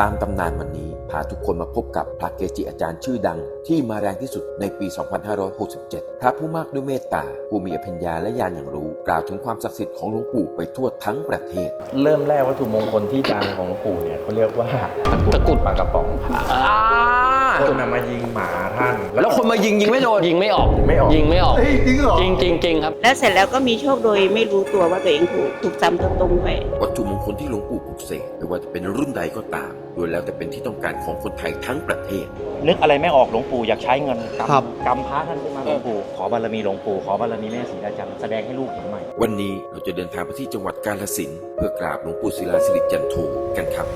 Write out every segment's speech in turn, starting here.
ตามตำนานวันนี้พาทุกคนมาพบกับพระเกจิอาจารย์ชื่อดัง ที่มาแรงที่สุดในปี 2567 พระผู้มากด้วยเมตตา ผู้มีอภิญญาและญาณอย่างรู้ กล่าวถึงความศักดิ์สิทธิ์ของหลวงปู่ไปทั่วทั้งประเทศ เริ่มแรกวัตถุมงคลที่ดังของหลวงปู่เนี่ยเขาเรียกว่าตะกรุดปลากระป๋องอ่า คนนำมายิงหมาท่าน แล้วคนมายิงยิงไม่โดน ยิงไม่ออก ยิงไม่ออก ยิงไม่ออก เฮ้ยจริงเหรอ จริงจริงจริงครับ แล้วเสร็จแล้วก็มีโชคโดยไม่รู้ตัวว่าตัวเองถูกถูกซ้ำตรงๆไป วัตถุมงคลที่หลวงปู่ปลุกเสกไม่ว่าจะเป็นรุ่นใดก็ตามโดยแล้วแต่เป็นที่ต้องการของคนไทยทั้งประเทศ นึกอะไรไม่ออกหลวงปู่อยากใช้เงินกครับำกำพระท่านขึ้นมาหลวงปู่ขอบารมีหลวงปู่ขอบารมีแม่ศรีดาจันทร์แสดงให้ลูกเห็นใหม่ วันนี้เราจะเดินทางไปที่จังหวัดกาฬสินธุ์เพื่อกราบหลวงปู่ศิลาสิริจันโทกันครับ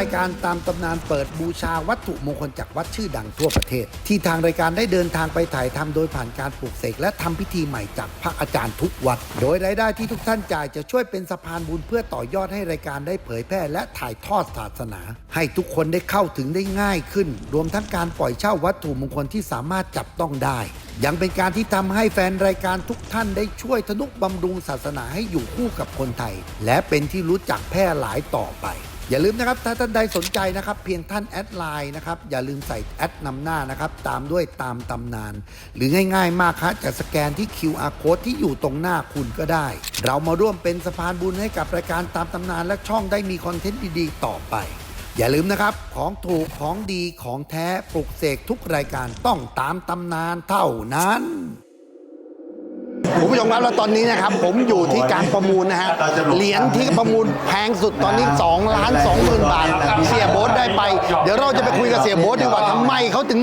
ายการตามตำนานเปิดบูชาวัตถุมงคลจากวัดชื่อดังทั่วประเทศ ที่ทางรายการได้เดินทางไปถ่ายทำโดยผ่านการปลูกเสกและทำพิธีใหม่จากพระอาจารย์ทุกวัด โดยรายได้ที่ทุกท่านจ่ายจะช่วยเป็นสะพานบุญเพื่อต่อยอดให้รายการได้เผยแพร่และถ่ายทอดศาสนา ให้ทุกคนได้เข้าถึงได้ง่ายขึ้น รวมทั้งการปล่อยเช่าวัตถุมงคลที่สามารถจับต้องได้ยังเป็นการที่ทำให้แฟนรายการทุกท่านได้ช่วยทนุบำรุงศาสนาให้อยู่คู่กับคนไทย และเป็นที่รู้จักแพร่หลายต่อไป อย่าลืมนะครับ ถ้าท่านใดสนใจนะครับ เพียงท่านแอดไลน์นะครับ อย่าลืมใส่แอดนำหน้านะครับ ตามด้วยตามตำนาน หรือง่ายๆมากครับจะสแกนที่ QR code ที่อยู่ตรงหน้าคุณก็ได้ เรามาร่วมเป็นสะพานบุญให้กับรายการตามตำนานและช่องได้มีคอนเทนต์ดีๆต่อไป อย่าลืมนะครับ ของถูกของดีของแท้ปลุกเสกทุกรายการต้องตามตำนานเท่านั้น คุณผู้ชมครับแล้วตอนนี้นะครับผมอยู่ที่การประมูลนะฮะเหรียญที่ประมูลแพงสุดตอนนี้2ล้าน2หมื่นบาท เสียโบ๊ทได้ไป เดี๋ยวเราจะไปคุยกับเสียโบ๊ทดีกว่าทำไมเขาถึง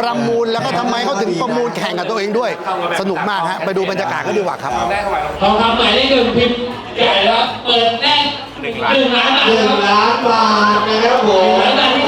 ประมูลแล้วก็ทำไมเขาถึงประมูลแข่งกับตัวเองด้วย สนุกมากฮะไปดูบรรยากาศก็ดีกว่าครับ ทองคำหมายเลขหนึ่งพิมพ์ใหญ่แล้วเปิดแน่หนึ่งล้านหนึ่งล้านบาทหนึ่งล้านบาทนะครับผมแล้วแต่ที่มี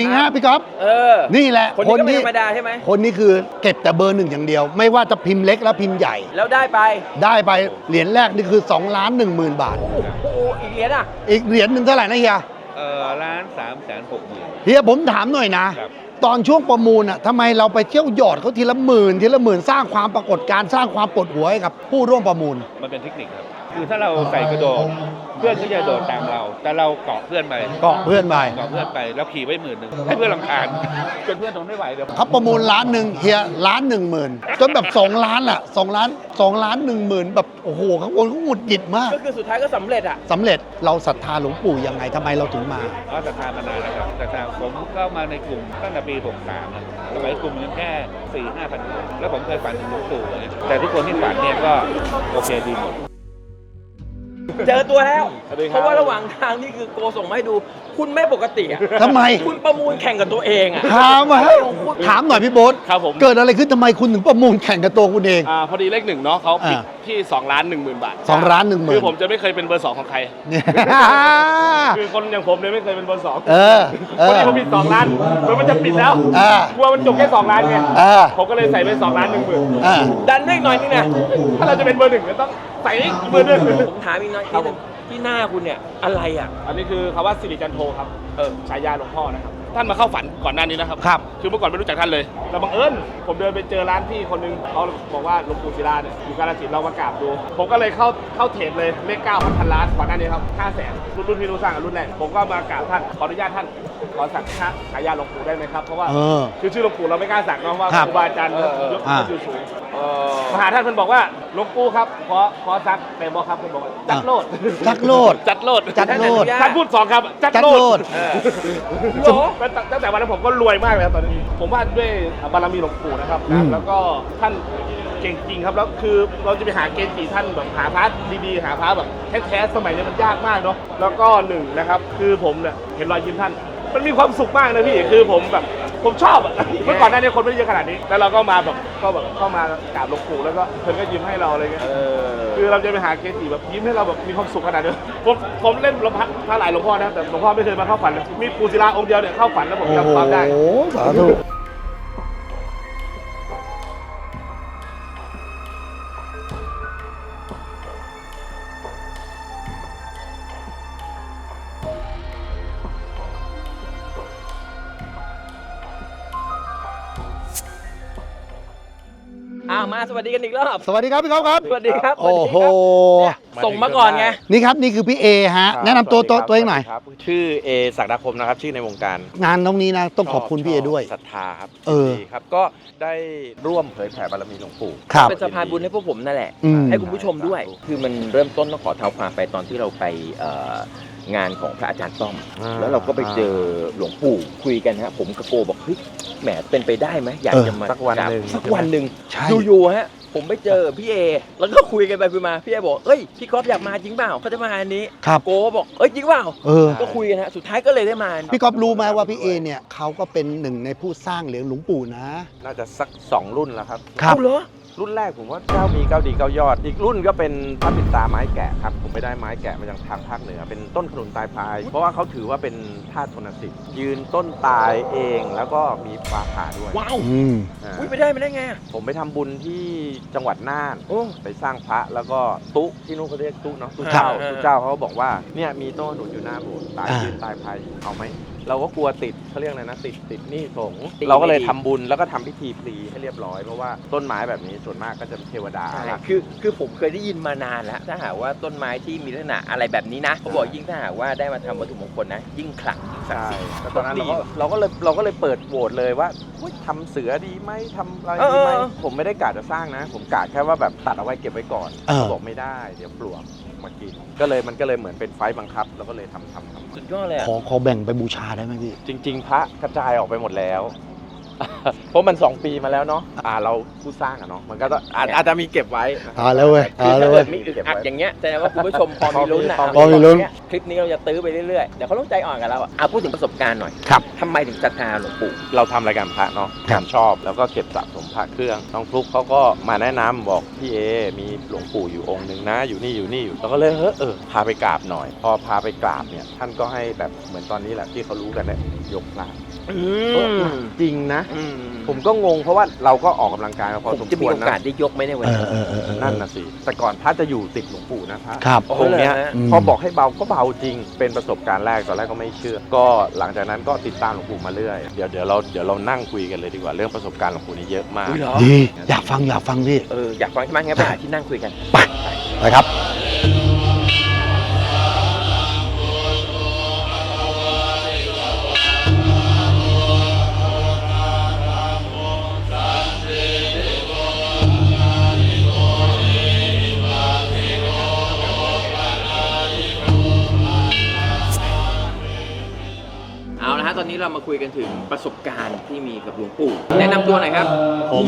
หมิงฮะพี่ก๊อฟเออนี่แหละคนนี้ก็ไม่ธรรมดาใช่ไหมคนนี้คือเก็บแต่เบอร์หนึ่งอย่างเดียว ไม่ว่าจะพิมพ์เล็กและพิมพ์ใหญ่ แล้วได้ไป ได้ไปเหรียญแรกนี่คือ2ล้าน1หมื่นบาท โอ้โหอีกเหรียญอะ อีกเหรียญหนึ่งเท่าไหร่นะเฮียเออล้านสามแสนหกหมื่นเฮียผมถามหน่อยนะครับตอนช่วงประมูลอะทำไมเราไปเที่ยวหยอดเขาทีละหมื่นทีละหมื่นสร้างความปรากฏการณ์สร้างความปวดหัวให้กับผู้ร่วมประมูล มันเป็นเทคนิคครับ คือถ้าเราใส่กระโดดเพื่อนก็จะโดดตามเรา แต่เราเกาะเพื่อนไปเกาะเพื่อนไปเกาะเพื่อนไปแล้วขี่ไว้หมื่นหนึ่งให้เพื่อนรำคาญจนเพื่อนทนไม่ไหวเดี๋ยวเขาประมูลล้านหนึ่งเฮียล้านหนึ่งหมื่นจนแบบสองล้านอะสองล้านสองล้านหนึ่งหมื่นแบบโอ้โหข้างบนเขาหงุดหงิดมากก็คือสุดท้ายก็สำเร็จอะสำเร็จเราศรัทธาหลวงปู่ยังไงทำไมเราถึงมา ก็ศรัทธามานานแล้วครับศรัทธาผมเข้ามาในกลุ่มตั้งแต่ปี 63นะสมัยกลุ่มยังแค่4 5 0 0 0คนแล้วผมเคยฝันถึงหลวงปู่เลยแต่ทุกคนที่ฝันเนี่ยก็โอเคดีหมด เจอตัวแล้ว สวัสดีครับ เพราะว่าระหว่างทางนี่คือโกส่งมาให้ดู คุณไม่ปกติอะทำไม คุณประมูลแข่งกับตัวเองอะถามมาให้ถามหน่อยพี่โบ๊ทครับผม เกิดอะไรขึ้นทำไมคุณถึงประมูลแข่งกับตัวคุณเอง อ่าพอดีเลขหนึ่งเนาะเขาปิดอ่า ที่2ล้าน1 0,000 บาทสองล้านหนึ่งหมื่นคือผมจะไม่เคยเป็นเบอร์สองของใคร เนี่ยคือคนอย่างผมเนี่ยไม่เคยเป็นเบอร์สองเออเอพออ ดีผมปิด2ล้านแล้วมันจะปิดแล้วอ่ากลัวมันจบแค่2ล้านไงอ่า ผมก็เลยใส่ไป2ล้านหนึ่งหมื่นอ่า ดันได้อีกหน่อยนึงนะถ้าเราจะเป็นเบอร์หนึ่งก็ต้อง ใส่อีกเบอร์หนึ่งผมถามอีกหน่อยนิดนึงที่หน้าคุณเนี่ยอะไรอะ อันนี้คือคำว่าสิริจันโทครับ เออ ฉายาหลวงพ่อนะครับ ท่านมาเข้าฝันก่อนหน้านี้นะครับ ครับ คือเมื่อก่อนไม่รู้จักท่านเลยแต่บังเอิญผมเดินไปเจอร้านพี่คนหนึงเขาบอกว่าหลวงปู่ศิลาเนี่ยอยู่กาฬสินธุ์เรามากราบดู ผมก็เลยเข้าเข้าเทรดเลยเลขเก้าพันพันล้านก่อนหน้านี้ครับห้าแสนรุ่นรุ่นที่รู้สร้างกับรุ่นแรกผมก็มากราบท่านขออนุญาตท่านขออสักชะฉายาหลวงปู่ได้ไหมครับเพราะว่า เออ คือชื่อหลวงปู่เราไม่กล้าสักเนาะว่าครับครูบาอาจารย์ยกอ่ายกสูงมหาท่านเพิ่นบอกว่าหลวงปู่ครับขอขอสักแต่บอกครับเพิ่นบอกว่าจัดโลดจัดโลด จัดโลดจัดโลด ท่านพูดสองครับจัดจัดโลโลด ด เออแล้วตั้งแต่วันนั้นผมก็รวยมากเลยครับตอนนี้ ผมว่าด้วยบารมีหลวงปู่นะครับอืม แล้วก็ท่านเก่งจริงครับแล้วคือเราจะไปหาเกจิท่านแบบหาพระดีๆ หาพระแบบแท้ๆสมัยนี้มันยากมากเนาะแล้วก็หนึ่งนะครับ คือผมเนี่ยเห็นรอยยิ้มท่าน มันมีความสุขมากนะพี่คือผมแบบ ผมชอบอะเมื่อก่อนหน้านี้คนไม่ได้เยอะขนาดนี้ แล้วเราก็มาแบบก็แบบเข้ามากราบหลวงปู่แล้วก็เพิ่นก็ยิ้มให้เราอะไรเงี้ยคือเราจะไปหาเกจิแบบยิ้มให้เราแบบมีความสุขขนาดนี้ผมผมเล่นหลวงพ่อพระหลายหลวงพ่อนะครับแต่หลวงพ่อไม่เคยมาเข้าฝันเลยมีปู่ศิลาองค์เดียวเนี่ยเข้าฝันแล้วผมโอ้จำโหความได้สาธุอ้าวมา สวัสดีกันอีกรอบ สวัสดีครับพี่ก๊อฟครับ สวัสดีครับโอ้โหเนี่ยส่งมาก่อนไง นี่ครับนี่คือพี่เอฮะ แนะนำตัวตัวตัวเองหน่อย ครับชื่อเอศักดาคมนะครับ ชื่อในวงการงานตรงนี้นะ ต้องขอบคุณพี่เอด้วย ศรัทธาครับเออ ดีครับ ก็ได้ร่วมเผยแผ่บารมีหลวงปู่ ครับ เป็นสะพานบุญให้พวกผมนั่นแหละ อืม ให้คุณผู้ชมด้วย คือมันเริ่มต้นต้องขอเท้าความไปตอนที่เราไปเอ่อ งานของพระอาจารย์ต้อมแล้วเราก็ไปเจอหลวงปู่คุยกันฮะผมกับโกบอกเฮ้ยแหมเป็นไปได้ไหมอยากจะมาสักวันหนึ่ง สักวันหนึ่ง ใช่ อยู่ๆฮะผมไปเจอพี่เอ แล้วก็คุยกันไปคุยมาพี่เอบอกเอ้ยพี่ก๊อฟอยากมาจริงเปล่าเขาจะมาอันนี้ครับ โกบอกเอ้ยจริงเปล่าเออ ก็คุยกันฮะสุดท้ายก็เลยได้มาพี่ก๊อฟรู้ไหมว่าพี่เอเนี่ยเขาก็เป็นหนึ่งในผู้สร้างเหรียญหลวงปู่นะ น่าจะสักสองรุ่นแล้วครับ ครับ เอาเหรอ รุ่นแรกผมว่าเก้ามีเก้าดีเก้ายอด อีกรุ่นก็เป็นพระปิดตาไม้แกะครับ ผมไปได้ไม้แกะมาจากทางภาคเหนือ เป็นต้นขนุนตายพาย เพราะว่าเขาถือว่าเป็นธาตุทนสิทธิ์ยืนต้นตายเองแล้วก็มีฟ้าผ่าด้วยว้าวอืมอ่าอุ้ยไปได้ไม่ได้ไงอะผมไปทำบุญที่จังหวัดน่าน โอ้ ไปสร้างพระแล้วก็ตุ๊ที่นู่นเขาเรียกตุ๊เนาะตุ๊ครัเจ้าบตุ๊เจ้าเขาก็บอกว่าเนี่ยมีต้นขนุนอยู่หน้าโบสถ์ตายอ่ายืนตายพายเอาไหม เราก็กลัวติดเขาเรียกอะไรนะติดติดหนี้สงฆ์ติดเราก็เลยไม่ดี ทำบุญแล้วก็ทำพิธีพลีให้เรียบร้อยเพราะว่าต้นไม้แบบนี้ส่วนมากก็จะเทวดา ใช่รักคือคือผมเคยได้ยินมานานแล้ว ถ้าหากว่าต้นไม้ที่มีลักษณะอะไรแบบนี้นะเขาบอกยิ่งถ้าหากว่าได้มาทำวัตถุมงคลนะ ยิ่งขลังยิ่งศักใช่ดิ์สิทธิ์ แล้วตอนนั้นเราก็เราก็เลยเราก็เลยเปิดโหวตเลยว่าเฮ้ยทำเสือดีไหมทำอะไรเออดีไหมเออ ผมไม่ได้กะจะสร้างนะ ผมกะแค่ว่าแบบตัดเอาไว้เก็บไว้ก่อนเออ เขาบอกไม่ได้ เดี๋ยวปลวก มากิน ก็เลยมันก็เลยเหมือนเป็นไฟต์บังคับ แล้วก็เลยทำทำทำสุดยอดเลยอะขอขอแบ่งไปบูชาได้ไหมพี่ จริง ๆ พระกระจายออกไปหมดแล้ว เพราะมัน 2 ปีมาแล้วเนาะอ่าเราผู้สร้างอะเนาะมันก็ต้องอาจอาจจะมีเก็บไว้นะครับ เอาแล้วเว้ยคือเอาแล้ถ้าวเว้เกิย ดมีอึดอัดอย่างเงี้ยแสดงว่าคุณผู้ชมพอมีลุ้นนะพอมีพอมีลุ้น คลิปนี้เราจะตื้อไปเรื่อยๆเดี๋ยวเขาต้องใจอ่อนกับเราอะอะพูดถึงประสบการณ์หน่อยครับ ทำไมถึงศรัทธาหลวงปู่ เราทำรายการพระเนาะครับผมชอบแล้วก็เก็บสะสมพระเครื่องน้องฟลุ๊กเขาก็มาแนะนำบอกพี่เอ มีหลวงปู่อยู่องค์หนึ่งนะ อยู่นี่อยู่นี่อยู่เราก็เลยเฮ้ยเออพาไปกราบหน่อย พอพาไปกราบเนี่ย ท่านก็ให้แบบเหมือนตอนนี้แหละที่เขารู้กันเนี่ยยกพระอืเออจริงนะผมก็งงเพราะว่าเราก็ออกกำลังกายมาพอผสมมจะคมีวรโอกานะสได้ยกไหมในวันเอนี้อเออเออเออนั่นนะสิแต่ก่อนพระจะอยู่ติดหลวงปู่นะพระ ครับองค์เนี้ยเหรอฮะอืม พอบอกให้เบาก็เบาจริง เป็นประสบการณ์แรกตอนแรกก็ไม่เชื่อ ก็หลังจากนั้นก็ติดตามหลวงปู่มาเรื่อย เดี๋ยวเดี๋ยวเราเดี๋ยวเรานั่งคุยกันเลยดีกว่าเรื่องประสบการณ์หลวงปู่นี่เยอะมาก อุ๊ยเหรอดีอยากฟังอยากฟังพี่ เอออยากฟังใช่ไหมงั้นไปหาที่นั่งคุยกัน ไปไปครับ อาละฮะตอนนี้เรามาคุยกันถึงประสบการณ์ที่มีกับหลวงปู่แนะนำตัวหน่อยครับผม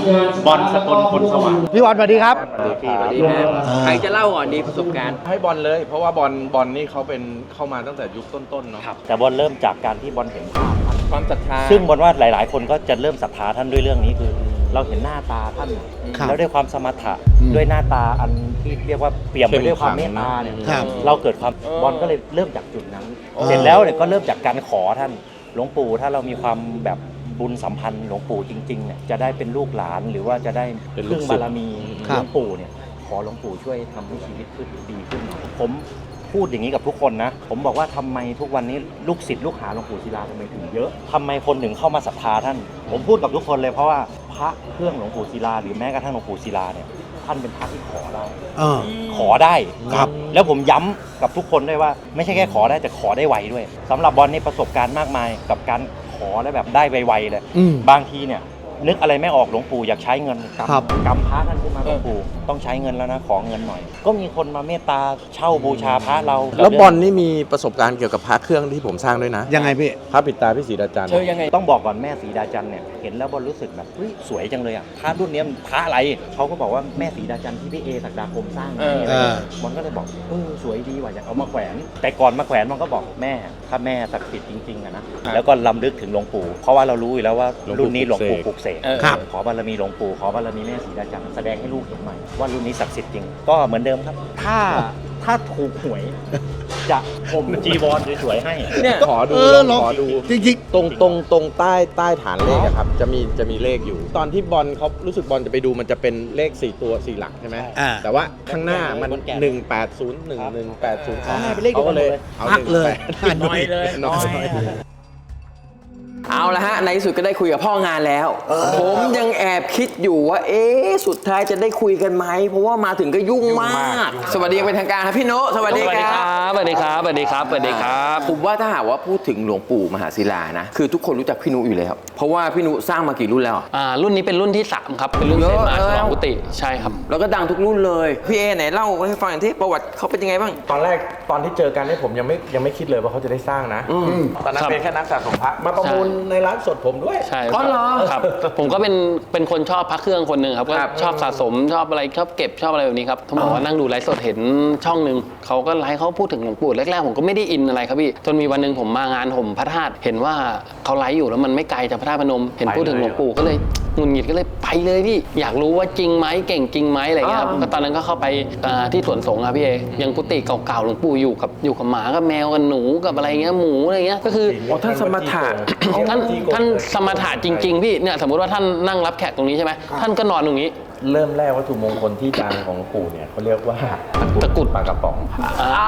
บอลสกลคนสว่างพี่วันสวัสดีครับ สวัสดีฮะอ่าใครจะเล่าก่อนดีประสบการณ์ ให้บอลเลย เพราะว่าบอลบอลนี่เขาเป็นเข้ามาตั้งแต่ยุคต้นๆเนาะแต่บอลเริ่มจากการที่บอลเห็นภาพท่านความศรัทธาซึ่งบอลว่าหลาย ๆ คนก็จะเริ่มศรัทธาท่านด้วยเรื่องนี้คือ เราเห็นหน้าตาท่าน ครับแล้วด้วยความสมถะอืมด้วยหน้าตาอันที่เรียกว่าเปี่ยมไปด้วยความเมตตาเนี่ยครับ เราเกิดความเออบอลก็เลยเริ่มจากจุดนั้นเออเสร็จแล้วเนี่ยก็เริ่มจากการขอท่าน หลวงปู่ถ้าเรามีความแบบบุญสัมพันธ์หลวงปู่จริงๆเนี่ยจะได้เป็นลูกหลานหรือว่าจะได้เป็นลูกพึ่งศิษย์ บารมีครัหบลวงปู่เนี่ยขอหลวงปู่ช่วยทำให้ชีวิตขึ้นดีขึ้นหน่อยผมพูดอย่างนี้กับทุกคนนะ ผมบอกว่าทำไมทุกวันนี้ลูกศิษย์ลูกหาหลวงปู่ศิลาทำไมถึงเยอะทำไมคนถึงเข้ามาศรัทธาท่าน ผมพูดกับทุกคนเลยเพราะว่าพระเครื่องหลวงปู่ศิลาหรือแม้กระทั่งหลวงปู่ศิลาเนี่ยท่านานเป็นพระที่ขอได้เออ ขอได้ครับ แล้วผมย้ำกับทุกคนด้วยว่า ไม่ใช่แค่ขอได้แต่ขอได้ไวด้วยสำหรับบอลนี่ประสบการณ์มากมายกับการขอแล้วแบบได้ไวๆเลย อืม บางทีเนี่ย นึกอะไรไม่ออกหลวงปู่อยากใช้เงินกำครับกำพระท่านขึ้นมาหลวงปู่ต้องใช้เงินแล้วนะขอเงินหน่อย ก็มีคนมาเมตตาเช่าบูชาพระเราแล้วบอลนี่มีประสบการณ์เกี่ยวกับพระเครื่องที่ผมสร้างด้วยนะยังไงพี่ พระปิดตาพี่ศรีดาจันทร์เธอยังไงต้องบอกก่อนแม่สีดาจันทร์เนี่ยเห็นแล้วบอลรู้สึกแบบเฮ้ยสวยจังเลยอะพระรุ่นเนี้ยมันพระอะไรเขาก็บอกว่าแม่สีดาจันทร์ที่พี่เอศักดาคมสร้างให้อะไรเออ บอลก็เลยบอกเออสวยดีว่ะอยากเอามาแขวน แต่ก่อนมาแขวนมันก็บอกแม่ถ้าแม่ศักดิ์สิทธิ์จริงๆอะนะแล้วก็ลำลึกถึงหลวงปู่เพราะว่าเรารู้อยู่แล้วว่าหลวงปู่รุ่นนี้หลวงปู่ปปลุลุกกเสเสกกครับขอบารมีหลวงปู่ขอบารมีแม่สีดาจันทร์แสดงให้ลูกเห็นใหม่ว่ารุ่นนี้ศักดิ์สิทธิ์จริง ก็เหมือนเดิมครับ ถ้าถ้าถูกหวย จะผมจีวรสวยๆให้เนี่ยขอดูเออลองขอดู จริงตรงตรงตรงใต้ใต้ฐานเลขอะครับ จะมีจะมีเลขอยู่ ตอนที่บอลเขารู้สึกบอลจะไปดูมันจะเป็นเลข 4 ตัว 4 หลักใช่ไหมอ่า แต่ว่าข้างหน้ามันบนแกะ1 8 0 1 1 8 0ข้างหน้าเป็นเลขเดียวกันหมดเลยเอาพักเลย18น้อยเลย น้อย เอาละฮะในที่สุดก็ได้คุยกับพ่องานแล้ว ผมยังแอบคิดอยู่ว่า เอ๊ะสุดท้ายจะได้คุยกันไหมเพราะว่ามาถึงก็ยุ่งมาก สวัสดีอย่างเป็นทางการครับพี่โนตสวัสดีครับสวัสดีครับสวัสดีครับสวัสดีครับผมว่าถ้าหากว่าพูดถึงหลวงปู่มหาศิลานะคือทุกคนรู้จักพี่นุอยู่แล้ว เพราะว่าพี่นุสร้างมากี่รุ่นแล้วอ่ารุ่นนี้เป็นรุ่นที่ 3 ครับ เป็นรุ่นเซมาเยอะฉลองกุฏิใช่ครับ แล้วก็ดังทุกรุ่นเลยพี่เอไหนเล่าให้ฟังหน่อยที่ประวัติเขาเป็นยังไงบ้างตอนแรกตอนที่เจอกันเนี่ยผมยังไม่ยังไม่คิดเลยว่าเขาจะได้สร้างนะตอนนั้นครับเป็นแค่นักสะสมพระมาประมูลในร้านสดผมด้วย ใช่อ๋อเหรอครับผมก็เป็นเป็นคนชอบพระเครื่องคนหนึ่งครับก็ครับชอบสะสมชอบอะไรชอบเก็บชอบอะไรแบบนี้ครับต้องบอกว่านั่งดูไลฟ์สดเห็นช่องหนึ่งเขาก็ไลฟ์เขาพูดถึงหลวงปู่แรกๆผมก็ไม่ได้อินอะไรครับพี่จนมีวันหนึ่งผมมางานห่มพระธาตุเห็นว่าเขาไลฟ์อยู่แล้วมันไม่ไกลจากพระธาตุพนม เห็นพูดถึงหลวงปู่ก็เลยหงุนหงิดก็เลยไปเลยพี่อยากรู้ว่าจริงไหมเก่งจริงไหมอะไรเงี้ยครับอ่าก็ตอนนั้นก็เข้าไปอ่าที่สวนสงฆ์ครับพี่เอยังกุฏิเก่าๆหลวงปู่อยู่กับอยู่กับหมากับแมวกับหนูกับอะไรเงี้ยหมูอะไรเงี้ยก็คืออ๋อท่านสมถะท่านท่านสมถะจริง ๆ พี่เนี่ยสมมติว่าท่านนั่งรับแขกตรงนี้ใช่ไหมท่านก็นอนตรงนี้ เริ่มแรกวัตถุมงคลที่ดังของหลวงปู่เนี่ยเขาเรียกว่าตะกรุดปลากระป๋องอ่า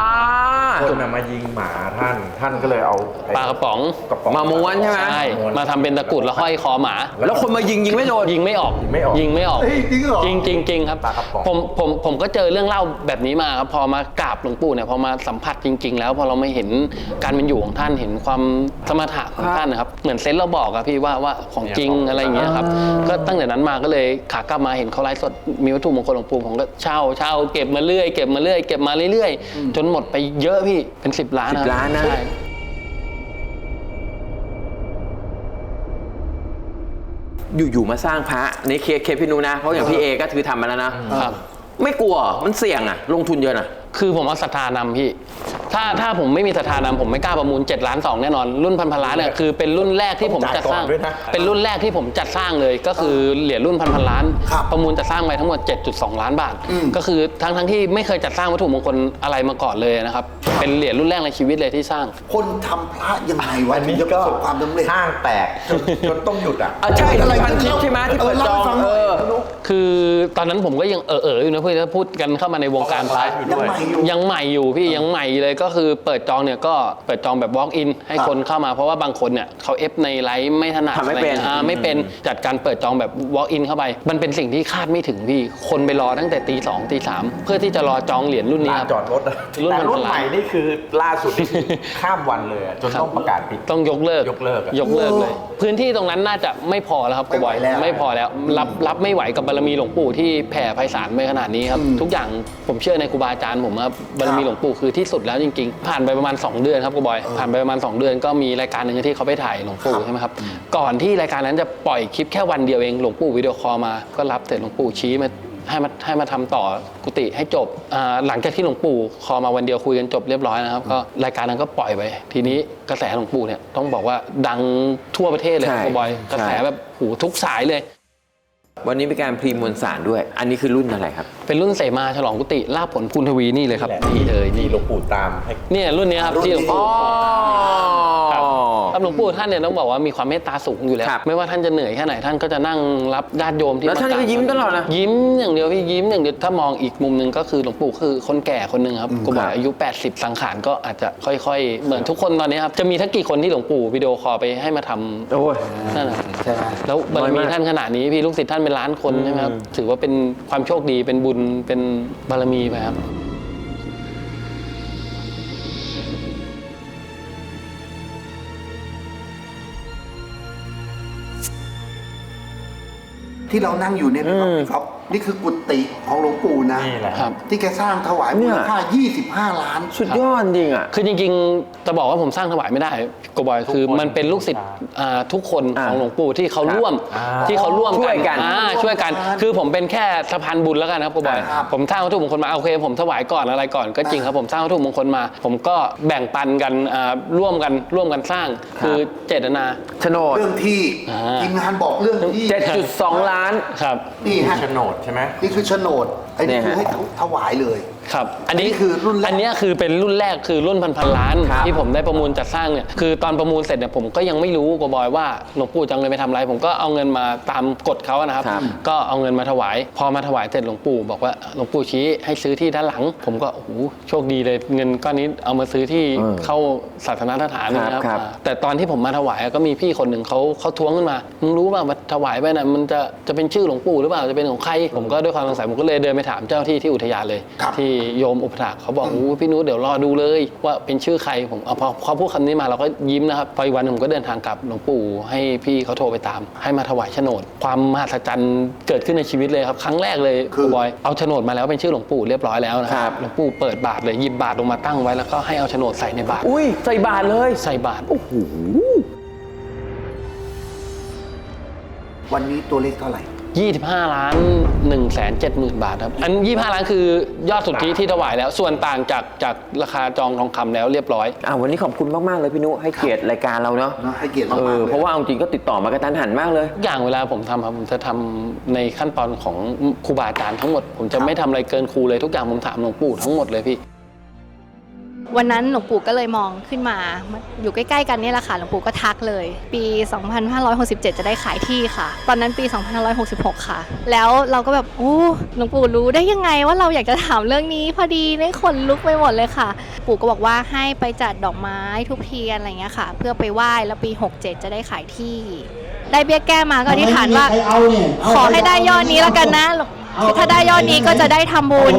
คนน่ะมายิงหมาท่านท่านก็เลยเอาไอ้ปลากระป๋องกระป๋อง มาม้วนใช่ไหมใช่มาทำเป็นตะกรุดแล้วห้อยคอหมาแล้วคนมายิงยิงไม่โดน ยิงไม่ออกยิงไม่ออกยิงไม่ออกเฮ้ยจริงเหรอจริงจริงจริงครับปลากระป๋อง ผมผมผมก็เจอเรื่องเล่าแบบนี้มาครับพอมากราบหลวงปู่เนี่ยพอมาสัมผัสจริง ๆ แล้วพอเราไม่เห็นการเป็นอยู่ของท่านเห็นความสมถะของท่านนะครับเหมือนเซนส์เราบอกอะพี่ว่าว่าของจริงอะไรอย่างเงี้ยครับก็ตั้งแต่นั้นมาก็เลยขากลับมาเห็นเขาไลฟ์สดมีวัตถุมงคลหลวงปู่ผมก็เช่าเช่าเก็บมาเรื่อยเก็บมาเรื่อยเก็บมาเรื่อยๆ จนหมดไปเยอะพี่เป็น 10 ล้าน10ล้านนะ ใช่อยู่ๆมาสร้างพระในเคสเคสพี่นุนะ เพราะอย่างพี่เอก็ถือทำมาแล้วนะครับ ไม่กลัวมันเสี่ยงอะลงทุนเยอะนะ คือผมเอาศรัทธานำพี่ ถ้าถ้าผมไม่มีศรัทธานำผมไม่กล้าประมูล7ล้าน2แน่นอน รุ่นพันพันล้านเนี่ยคือเป็นรุ่นแรกที่ผมจัดสร้าง ต้องจ่ายก่อนด้วยนะเป็นรุ่นแรกที่ผมจัดสร้างเลย ก็คือเหรียญรุ่นพันพันล้าน ครับประมูลจัดสร้างไปทั้งหมด 7.2 ล้านบาทก็คือทั้งทั้งที่ไม่เคยจัดสร้างวัตถุมงคลอะไรมาก่อนเลยนะครับ เป็นเหรียญรุ่นแรกในชีวิตเลยที่สร้าง คนทำพระยังไงวะถึงจะประสบความสำเร็จ ห้างแตกจนจนต้องหยุดอะ อะใช่ที่พันทิพย์ใช่ไหมที่เปิดจองเล่าให้ฟังหเอน่อยอคือตอนนั้นผมก็ยังเออเอออยู่นะเพื่อนถ้าพูดกันเข้ามาในวงการพระ ยังใหม่อยู่ ยังใหม่อยู่พี่ยังใหม่เลยก็คือเปิดจองเนี่ยก็เปิดจองแบบ walk in ให้คนเข้ามาเพราะว่าบางคนเนี่ยเขาเอฟในไลฟ์ไม่ถนัดทำไม่เป็นอะรงี้ยอ่าไม่เป็นจัดการเปิดจองแบบ walk in เข้าไป มันเป็นสิ่งที่คาดไม่ถึงพี่ คนไปรอตั้งแต่ตีสองตีสามเพื่อที่จะรอจองเหรียญรุ่นนี้ลานครับ จอดรถอะรุ่นแต่มันรุ่นพลาใหม่นี่คือล่าสุดนี่คือข้ามวันเลยอะจนต้องประกาศปิด ต้องยกเลิกยกเลิกอะยกเลิกเลย พื้นที่ตรงนั้นน่าจะไม่พอแล้วครับกบอยไม่ไหวแล้ว ไม่พอแล้วรับรับไม่ไหวกับบารมีหลวงปู่ที่แผ่ไพศาลไปขนาดนี้ครับ ทุกอย่างผมเชื่อในครูบาอาจารย์ผมครับบารมีหลวงปู่คือที่สุดแล้วจริงๆ ผ่านไปประมาณ 2 เดือนครับกบอยผ่านไปประมาณ 2 เดือนก็มีรายการหนึ่งที่เขาไปถ่ายหลวงปู่ใช่ไหมครับก่อนที่รายการนั้นจะปล่อยคลิปแค่วันเดียวเองหลวงปู่วิดีโอคอลมาก็รับเสร็จหลวงปู่ชี้มาให้มาให้มาทำต่อกุฏิให้จบอ่าหลังจากที่หลวงปู่คอลมาวันเดียวคุยกันจบเรียบร้อยนะครับก็รายการนั้นก็ปล่อยไป ทีนี้กระแสหลวงปู่เนี่ยต้องบอกว่าดังทั่วประเทศเลยใช่ครับบอยกระแสใช่แบบหูทุกสายเลย วันนี้มีการพรีมวลสารด้วย อันนี้คือรุ่นอะไรครับ เป็นรุ่นเสมาฉลองกุฏิลาบผลคุณทวีนี่เลยครับนี่เลยนี่นี่หลวงปู่ตามให้ เนี่ยรุ่นเนี้ยครับที่หลวงปู่ครับอ๋อครับหลวงปู่ท่านเนี่ยต้องบอกว่ามีความเมตตาสูงอยู่แล้ว ครับไม่ว่าท่านจะเหนื่อยแค่ไหนท่านก็จะนั่งรับญาติโยมที่แล้วท่านก็มรยิ้มตลอดนะยิ้มอย่างเดียวพี่ยิ้มอย่างเดียวถ้ามองอีกมุมหนึ่งก็คือหลวงปู่คือคนแก่คนหนึ่งครับก็บอคกรับอายุ 80 สังขารก็อาจจะค่อย ๆ เหมือนทุกคนตอนนี้ครับจะมีทักกี่คนที่หลวงปู่วิดีโอคอลไปให้มาทำโอ้ยนั่นแหละใช่ไหมแล้วบารมีน้อยมาก ท่านขนาดนี้พี่ลูกศิษย์ท่านเป็นล้านคนใช่ไหมครับ ถือว่าเป็นความโชคดีเป็นบุญเป็นบารมีไปครับที่เรานั่งอยู่เนี่ยครับนี่คือกุฏิของหลวงปู่นะ นี่แหละ ครับ ที่แกสร้างถวายมูลค่า 25 ล้าน สุดยอดจริงอะ คือจริงๆ จะบอกว่าผมสร้างถวายไม่ได้โกบอยคือมันเป็นลูกศิษย์อ่าทุกคนอ่าของหลวงปู่ที่เขาร่วมอ่าที่เขาร่วมช่วยกันอ่าช่วยกันคือผมเป็นแค่สะพานบุญแล้วกันครับโกบอย ครับ ผมสร้างวัตถุมงคลมาโอเค ผมถวายก่อนอะไรก่อนก็จริงครับผมสร้างวัตถุมงคลมา ผมก็แบ่งปันกันอ่าร่วมกันร่วมกันสร้างคือเจตนา โฉนดเรื่องที่อ่า ทีมงานบอกเรื่องที่7.2 ล้าน ครับ นี่ฮะโฉนดใช่ไหมนี่คือโฉนดไอ้นี่เนี่ยคือฮะให้ถวายเลย ครับอันนี้อันนี้คือรุ่นแรกอันเนี้ยคือเป็นรุ่นแรกคือรุ่นพันพันล้าน ครับที่ผมได้ประมูลจัดสร้างเนี่ยคือตอนประมูลเสร็จเนี่ยผมก็ยังไม่รู้กับบอยว่าหลวงปู่จะเอาเงินไปทำอะไร ผมก็เอาเงินมาตามกฎเขาอะนะครับ ครับ ก็เอาเงินมาถวาย พอมาถวายเสร็จหลวงปู่บอกว่าหลวงปู่ชี้ให้ซื้อที่ด้านหลัง ผมก็โอ้โหโชคดีเลยเงินก้อนนี้เอามาซื้อที่เออเข้าศาสนสถานนะคครัรับบครับอ่าแต่ตอนที่ผมมาถวายก็มีพี่คนหนึ่งเขาเขาท้วงขึ้นมา มึงรู้ป่ะว่าถวายไปน่ะมันจะจะเป็นชื่อหลวงปู่หรือเปล่าจะเป็นของใคร ผมก็ด้วยความสงสัยผมก็เลยเดินไปถามเจ้าที่ที่อุทยานเลย ครับ ที่โยมอุปถากเขาบอกโอ้พี่นุชเดี๋ยวรอดูเลย ว่าเป็นชื่อใครผมเอาพอเขาพูดคำนี้มาเราก็ยิ้มนะครับพออีกวันหนึ่งผมก็เดินทางกลับหลวงปู่ ให้พี่เขาโทรไปตาม ให้มาถวายโฉนด ความมหัศจรรย์เกิดขึ้นในชีวิตเลยครับ ครั้งแรกเลยคือณบอยเอาโฉนดมาแล้วเป็นชื่อหลวงปู่เรียบร้อยแล้วนะคครัรับบ หลวงปู่เปิดบาทเลยหยิบบาทลงมาตั้งไว้แล้วก็ให้เอาโฉนดใส่ในบาทอุ้ยใส่บาทเลย ใส่บาท วันนี้ตัวเลขเท่าไหร่ 25 ล้าน1แสน7หมื่นบาทครับ อัน 25 ล้านคือยอดสุทธิที่ถวายแล้ว ส่วนต่างจากจากราคาจองทองคำแล้วเรียบร้อย อ่าวันนี้ขอบคุณมาก ๆ เลยพี่นุให้เกียรติรายการเราเนาะเนอะให้เกียรติเอมากๆอเลย เพราะว่าเอาจริงก็ติดต่อมากระทันหันมากเลย ทุกอย่างเวลาผมทำครับผมจะทำในขั้นตอนของครูบาอาจารย์ทั้งหมด ผมจะไม่ทำอะไรเกินครูเลยทุกอย่างผมถามหลวงปู่ทั้งหมดเลยพี่ วันนั้นหลวงปู่ก็เลยมองขึ้นมา อยู่ใกล้ๆกันนี่แหละค่ะหลวงปู่ก็ทักเลย ปี 2567 จะได้ขายที่ค่ะ ตอนนั้นปี 2566 ค่ะ แล้วเราก็แบบโอ้หลวงปู่รู้ได้ยังไงว่าเราอยากจะถามเรื่องนี้พอดีได้ขนลุกไปหมดเลยค่ะ ปู่ก็บอกว่าให้ไปจัดดอกไม้ทุบเทียนอะไรเงี้ยค่ะ เพื่อไปไหว้แล้วปี 67 จะได้ขายที่ ได้เบี้ยแก้มาก็อธิษฐานว่าขอให้ได้ยอดนี้แล้วกันนะ ถ้าได้ยอดนี้ก็จะได้ทำบุญ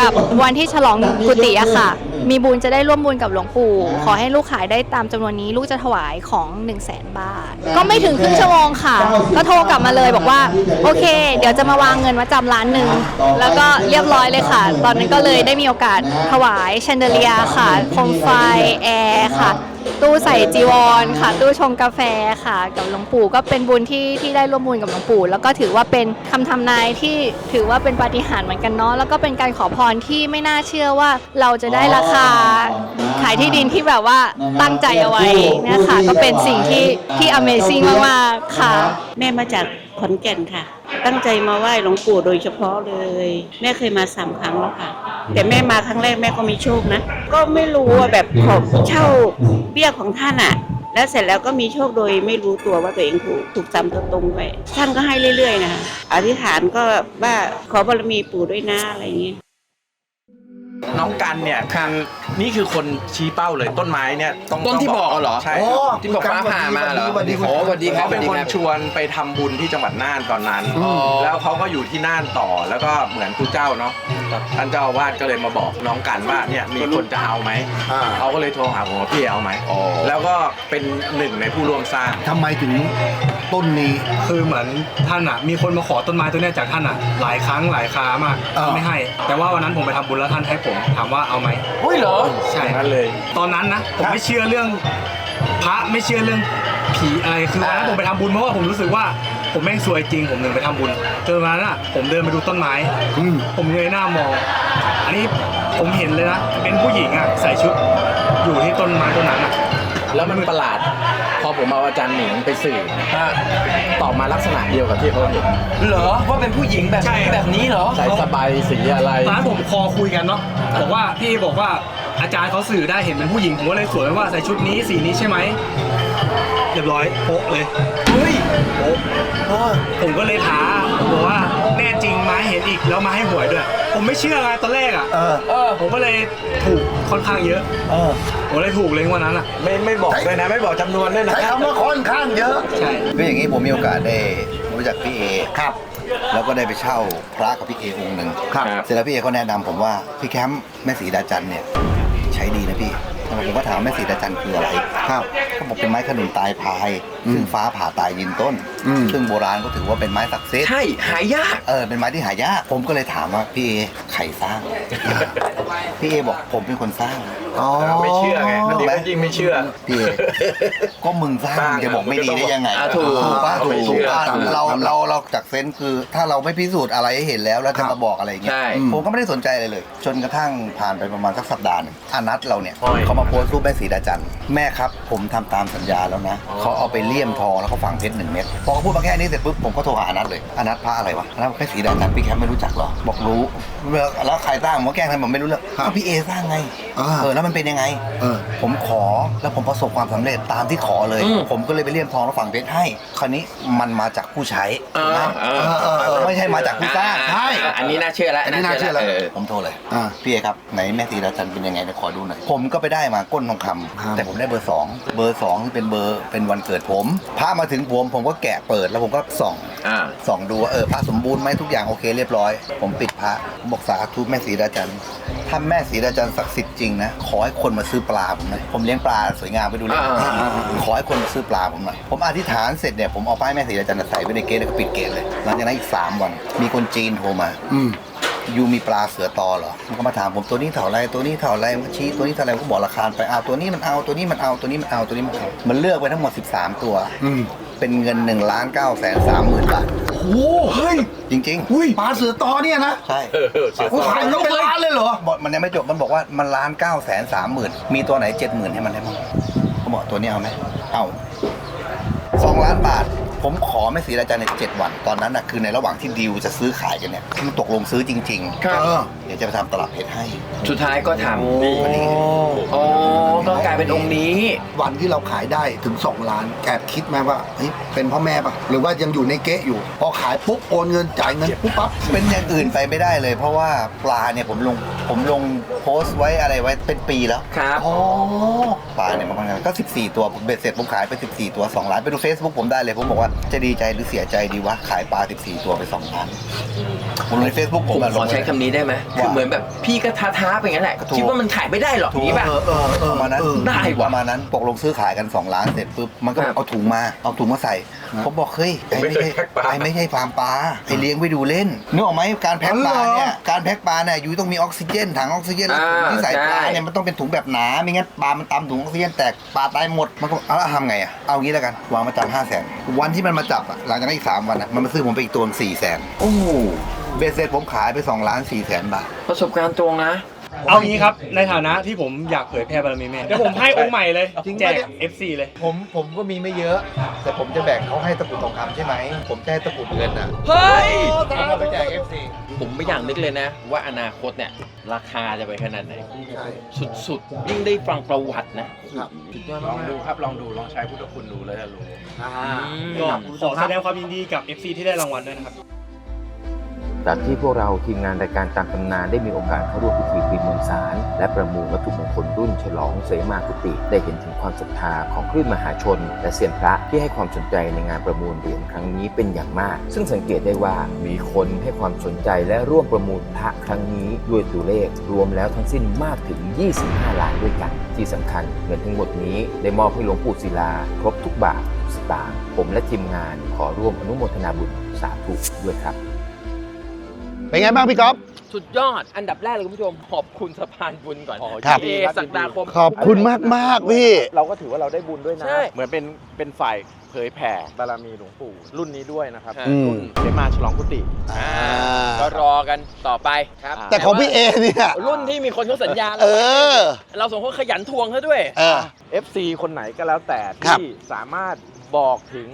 กับวันที่ฉลองกุฏิอะค่ะ มีบุญจะได้ร่วมบุญกับหลวงปู่ ขอให้ลูกขายได้ตามจำนวนนี้ ลูกจะถวายของ 1 0 0 0 0แสนบาท ก็ไม่ถึงครึ่งชั่วโมงค่ะ ก็โทรกลับมาเลยบอกว่า โอเค เดี๋ยวจะมาวางเงินมาจำล้านหนึ่งแล้วก็เรียบร้อยเลยค่ะ ตอนนั้นก็เลยได้มีโอกาสถวายแชนเดเลียค่ะโคมไฟแอร์ค่ะ ตู้ใส่จีวรค่ะ ตู้ชงกาแฟค่ะ กับหลวงปู่ก็เป็นบุญที่ที่ได้ร่วมบุญกับหลวงปู่ แล้วก็ถือว่าเป็นคำทำนายที่ถือว่าเป็นปาฏิหาริย์เหมือนกันเนาะแล้วก็เป็นการขอพรที่ไม่น่าเชื่อว่าเราจะได้ราคาขายที่ดินที่แบบว่าตั้งใจเอาไว้นะคะก็เป็นสิ่งที่ที่ Amazing มากๆค่ะ แม่มาจาก ขอนแก่นค่ะ ตั้งใจมาไหว้หลวงปู่โดยเฉพาะเลย แม่เคยมาสามครั้งแล้วค่ะ แต่แม่มาครั้งแรกแม่ก็มีโชคนะ ก็ไม่รู้ว่าแบบขอเช่าเบี้ยของท่านอะแล้วเสร็จแล้วก็มีโชคโดยไม่รู้ตัวว่าตัวเองถูกถูกซ้ำตัวตรงไปท่านก็ให้เรื่อยๆนะคะอธิษฐานก็ว่าขอบารมีปู่ด้วยนะอะไรอย่างเงี้ย น้องกันเนี่ยคือนี่คือคนชี้เป้าเลยต้นไม้เนี่ยต้องต้นที่บอกเหรอใช่โอ้ที่บอกฟ้าผ่ามาเหรอสวัสดีคุณโอ้สวัสดีครับเขาเป็นสควันสดีรับชวนไปทำบุญที่จังหวัดน่านตอนนั้น อ๋อ แล้วเขาก็อยู่ที่น่านต่อแล้วก็เหมือนครูเจ้าเนาะท่านเจ้าอาวาสก็เลยมาบอกน้องกันว่าเนี่ยมีคนจะเอาไหมอ่า เขาก็เลยโทรหาผมว่าพี่เอาไหมแล้วก็เป็นหนึ่งในผู้ร่วมสร้าง ทำไมถึงต้นนี้ คือเหมือนท่านอะ มีคนมาขอต้นไม้ตัวเนี้ยจากท่านอะ หลายครั้งหลายครามากอ่าไม่ให้ แต่ว่าวันนั้นผมไปทำบุญแล้วท่านให้ผมถามว่าเอาไหมอุ้ยเหรอใช่นั่นเลย ตอนนั้นนะผมไม่เชื่อเรื่อง พระไม่เชื่อเรื่องผีอะไรคือวันนั้นผมไปทำบุญเพราะว่าผมรู้สึกว่าผมแม่งสวยจริง ผมถึงไปทำบุญจนวันนั้นอะ ผมเดินไปดูต้นไม้อืมผมเงยหน้ามองอันนี้ผมเห็นเลยนะเป็นผู้หญิงอะใส่ชุด อยู่ที่ต้นไม้ต้นนั้นอะแล้วมันประหลาดพอ ผมเอาอาจารย์หนิงไปสื่อตอบมาลักษณะเดียวกับที่เขาเห็นเหรอว่าเป็นผู้หญิงแบบใช่ แบบนี้เหรอ ใส่สบายสีอะไรตอนนั้นผมคอคุยกันเนาะบอกว่าพี่บอกว่าอาจารย์เขาสื่อได้เห็นเป็นผู้หญิงผมก็เลยสวยว่าใส่ชุดนี้สีนี้ใช่ไหมเรียบร้อยโป๊ะเลยเฮ้ยโป๊ะ ผมก็เลยถามบอกว่าแน่จริงไหมเห็นนอีกแล้วมาให้หวยด้วย ผมไม่เชื่อไงตอนแรกอะเออ เออ ผมก็เลยถูกค่อนข้างเยอะเออ ผมเลยถูกเลยงวันนั้นอะ ไม่ไม่บอกด้วยนะ ไม่บอกจำนวนด้วยนะ ใช้คำว่าค่อนข้างเยอะ ใช่ คืออย่างนี้ผมมีโอกาสได้รู้จักพี่เอครับ แล้วก็ได้ไปเช่าพระกับพี่เอองค์หนึ่งครับ เสร็จแล้วพี่เอก็แนะนำผมว่าพี่แคมป์แม่สีดาจันเนี่ยใช้ดีนะพี่ ผมก็ถามแม่สีดาจันคืออะไรครับเขาบอกเป็นไม้ขนุนตายพาย ซึ่งฟ้าผ่าตายยืนต้นอืมซึ่งโบราณก็ถือว่าเป็นไม้ศักดิ์สิทธิ์ใช่ หายาก เออ เป็นไม้ที่หายาก ผมก็เลยถามว่าพี่เอใครสร้าง พี่เอบอกผมเป็นคนสร้างอ๋อไม่เชื่อไงมันดีก็ยิ่งไม่เชื่อ พี่เอก็มึงสร้างสร้างจะบอกไม่ดีได้ยังไงอะถูกป่ะถูไม่กเชื่ถูกอป่ะตามหลักเราตามหลักเราเราจากเซนส์คือ ถ้าเราไม่พิสูจน์อะไรให้เห็นแล้วแล้วครัจะบมาบอกอะไรอย่างเงี้ยใช่ผมก็ไม่ได้สนใจอะไรเลย จนกระทั่งผ่านไปประมาณสักสัปดาห์หนึงอานัทเราเนี่ยห้อยเขามาโพสต์รูปแม่สีดาจันทร์แม่ครับผมทำตามสัญญาแล้วนะเขาเอาไปเลี่ยมทองแล้วก็ฝังเพชรหนึ่งเม็ดพอเขาพูดมาแค่นี้เสร็จปุ๊บผมก็โทรหาอานัทเลยอานัทพระอะไรวะอานัทบอกแม่สีดาจันทร์พี่แคมป์ไม่รู้จักเหรอบอกรู้แล้วใครสร้างผมก็แกล้งทำผมไม่รู้เรื่องครับก็พี่เอสร้างไงอ่า เออแล้วมันเป็นยังไง เออ ผมขอแล้วผมประสบความสำเร็จตามที่ขอเลย อืมผมก็เลยไปเลี่ยมทองแล้วฝังเพชรให้ คราวนี้มันมาจากผู้ใช้เออเออ เออเออเออไม่ใช่มาจากผู้สร้างใช่ อะอันนี้น่าเชื่อแล้วอันนี้น่าเชื่อแล้ว ผมโทรเลย อ่า พี่เอครับไหนแม่ตีราจันเป็นยังไงเดี๋ยวขอดูหน่อยผมก็ไปได้มาก้นทองคำครับแต่ผมได้เบอร์สองเบอร์สองที่เป็นเบอร์เป็นวันเกิดผมพระมาถึงผมผมก็แกะเปิดแล้วผมก็ส่องอ่าส่องดูว่าเออพระสมบูรณ์ไหมทุกอย่างโอเคเรียบร้อย ผมปิดพระผมบอกสาธุแม่ศรีดาจันทร์ถ้าแม่ศรีดาจันทร์ศักดิ์สิทธิ์จริงนะขอให้คนมาซื้อปลาผมหน่อยผมเลี้ยงปลาสวยงามไปดูเลยอ่าขอให้คนมาซื้อปลาผมหน่อยผมอธิษฐานเสร็จเนี่ยผมเอาป้ายแม่ศรีดาจันทร์ใส่ไว้ในเกตแล้วก็ปิดเกตเลยหลังจากนั้นอีกสามวัน มีคนจีนโทรมาอืม ยูมีปลาเสือตอเหรอมันก็มาถามผมตัวนี้เท่าไรตัวนี้เท่าไรมันชี้ตัวนี้เท่าไรผมก็บอกราคาไปเอาตัวนี้มันเอาตัวนี้มันเอาตัวนี้มันเอาตัวนี้มันเอามันเลือกไปทั้งหมด 13 ตัวอืมเป็นเงิน1ล้าน9แสน3หมื่นบาทโอ้เฮ้ยจริงอุ้ยปลาเสือตอเนี่ยนะๆใช่โอ้ขายลงเป็นล้านเลยเหรอบอกมันยังไม่จบมันบอกว่ามันล้านเก้าแสนสามหมื่นมีตัวไหนเจ็ดหมื่นให้มันได้บ้างเขาบอกตัวนี้เอาไหมเอาสองล้านบาท ผมขอแม่ศรีราชาในเจ็ดวันตอนนั้นน่ะคือในระหว่างที่ดีลจะซื้อขายกันเนี่ยคือตกลงซื้อจริงๆครับเออเดี๋ยวจะไปทำตลับเพชรให้ สุดท้ายก็ทำนี่อ๋อก็กลายเป็นองค์นี้ วันที่เราขายได้ถึง 2 ล้านแอบคิดไหมว่าเฮ้ยเป็นพ่อแม่ปะหรือว่ายังอยู่ในเก๊ะอยู่ พอขายปุ๊บโอนเงินจ่ายเงินปุ๊บปั๊บเป็นอย่างอื่นไปไม่ได้เลย เพราะว่าปลาเนี่ยผมลงผมลงโพสต์ไว้อะไรไว้เป็นปีแล้ว ครับ อ๋อปลาเนี่ยมันก็ 14 ตัวเบ็ดเสร็จผมขายไป 14 ตัว2ล้านไปดู Facebook ผมได้เลยผมบอกว่าจะดีใจหรือเสียใจดีวะขายปลา 14 ตัวไป2ล้านผมลงใน Facebook ผผมมอะลของใช้ไว้ คำนี้ได้ไหมคือเหมือนแบบพี่ก็ท้าท้าๆไปงั้นแหละ ถูก คิดว่ามันขายไม่ได้หรอกอย่างนี้ป่ะ เออเออเออประมาณนั้นเออได้ปว่ะระมาณนั้นตกลงซื้อขายกัน2ล้านเสร็จปุ๊บมันก็ครับเอาถุงมาเอาถุงมาใส่ผมบอกเฮ้ยไอ้ไม่ใช่ไม่เคยแพ็คปลา ไอ้ไม่ใช่ฟาร์มปลาไอ้เลี้ยงไว้ดูเล่นนึกออกไหมการแพ็คปลาอ๋อเหรอเนี่ยการแพ็คปลาเนี่ยอยู่ต้องมีออกซิเจนถังออกซิเจนแล้วถุงที่ใส่ปลาเนี่ยมันต้องเป็นถุงแบบหนาไม่งั้นปลามันตามถุงออกซิเจนแตกปลาตายหมดมันก็เอาแล้วทำไงอะเอางี้แล้วกันวางมาจำห้าแสนวันที่มันมาจับอะหลังจากนั้นอีกสามวันอะมันมาซื้อผมไปอีกตัวสี่แสนโอ้โหเบสเซ็ตผมขายไป2ล้าน4แสนบาท ประสบการณ์ตรงนะ เอางี้ครับ ในฐานะที่ผมอยากเผยแพร่บารมีแม่เดี๋ยวผมให้องค์ใหม่เลยจริงปะแจก เนี่ย FC เลย ผมผมก็มีไม่เยอะ แต่ผมจะแบ่งเขาให้ตะกรุดทองคำใช่ไหม ผมจะให้ตะกรุดเงินอะเฮ้ย ผมเอาไปแจก FC ผมไม่อยากนึกเลยนะ ว่าอนาคตเนี่ย ราคาจะไปขนาดไหนสุดๆ ยิ่งได้ฟังประวัตินะครับ สุดยอดลองมากดูครับ ลองดู ลองใช้พุทธคุณดูเลยจะรู้ก็ขอแสดงความยินดีกับ FC ที่ได้รางวัลด้วยนะครับ จากที่พวกเราทีมงานรายการตามตำนานได้มีโอกาสเข้าร่วมพิธีปีนมวลสาร และประมูลวัตถุมงคลรุ่นฉลองเสมากุติ ได้เห็นถึงความศรัทธาของคลื่นมหาชน และเซียนพระที่ให้ความสนใจในงานประมูลเหรียญครั้งนี้เป็นอย่างมาก ซึ่งสังเกตได้ว่ามีคนให้ความสนใจและร่วมประมูลพระครั้งนี้ด้วยตัวเลข รวมแล้วทั้งสิ้นมากถึง 25 ล้านด้วยกัน ที่สำคัญเงินทั้งหมดนี้ได้มอบให้หลวงปู่ศิลา ครบทุกบาททุกสตางค์ผมและทีมงานขอร่วมอนุโมทนาบุญสาธุด้วยครับ เป็นไงบ้างพี่ก๊อฟ สุดยอด อันดับแรกเลยคุณผู้ชม ขอบคุณสะพานบุญก่อนครับ เอศักดาคม ขอบคุณมากมากๆพี่ เราก็ถือว่าเราได้บุญด้วยนะ ใช่ เหมือนเป็นเป็นฝ่ายเผยแผ่บารมีหลวงปู่ รุ่นนี้ด้วยนะครับอืม รุ่นเสมาฉลองกุฏิ อ่าก็รอกันต่อไปครับแต่ของพี่เอเนี่ยรุ่นที่มีคนเขาสัญญาเออ เราสองคนขยันทวงเขาด้วย เออ FC คนไหนก็แล้วแต่ครับ ที่สามารถบอกถึง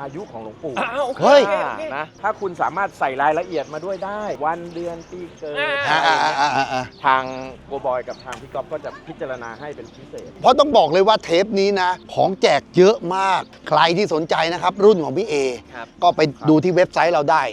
อายุของหลวงปู่อ้าวโอเคเฮ้ย โอเคโอเคนะถ้าคุณสามารถใส่รายละเอียดมาด้วยได้ วันเดือนปีเกิดอ่าอ่าอ่าอ่าอ่าอ่าทางโกบอยกับทางพี่ก๊อฟก็จะพิจารณาให้เป็นพิเศษ เพราะต้องบอกเลยว่าเทปนี้นะ ของแจกเยอะมาก ใครที่สนใจนะครับ รุ่นของพี่เอ ครับ ก็ไปดูที่เว็บไซต์เราได้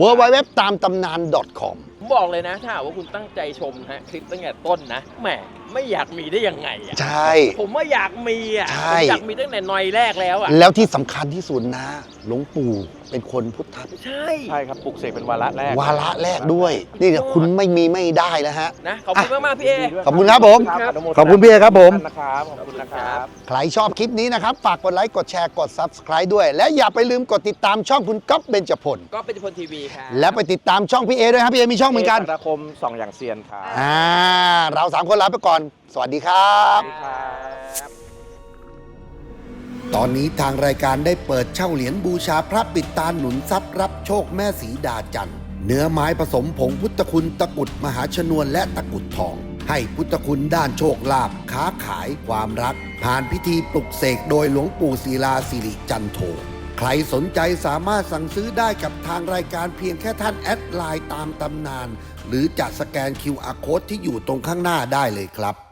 w w w ตามตำนาน .com ผมบอกเลยนะ ถ้าหากว่าคุณตั้งใจชมนะฮะคลิปตั้งแต่ต้นนะแหมไม่อยากมีได้ยังไงอะใช่ ผมว่าอยากมีอะใช่ ผมอยากมีตั้งแต่หนอยแรกแล้วอะแล้วที่สำคัญที่สุดนะ หลวงปู่เป็นคนพุทธใช่ ใช่ครับปลุกเสกเป็นวาระแรก วาระแรกด้วย นี่คุณไม่มีไม่ได้แล้วฮะ นะขอบคุณมากๆพี่เอ ขอบคุณครับผมครับขอบคุณพี่เอครับผม นะครับ ขอบคุณนะครับ ใครชอบคลิปนี้นะครับ ฝากกดไลค์ กดแชร์ กด Subscribe ด้วย และอย่าไปลืมกดติดตามช่องคุณก๊อฟเบญจพล ก็เป็นพลทีวีครับ และไปติดตามช่องพี่เอด้วยครับพี่เอมีช่องเหมือนกันเสังคมสองอย่างเซียนครับอ่า เราสามคนลาไปก่อน สวัสดีครับ ตอนนี้ทางรายการได้เปิดเช่าเหรียญบูชาพระปิดตาหนุนทรัพย์รับโชคแม่สีดาจันทร์เนื้อไม้ผสมผงพุทธคุณตะกรุดมหาชนวนและตะกรุดทอง ให้พุทธคุณด้านโชคลาภค้าขายความรัก ผ่านพิธีปลุกเสกโดยหลวงปู่ศิลาสิริจันโท ใครสนใจสามารถสั่งซื้อได้กับทางรายการเพียงแค่ท่านแอดไลน์ตามตำนาน หรือจะสแกน QR Code ที่อยู่ตรงข้างหน้าได้เลยครับ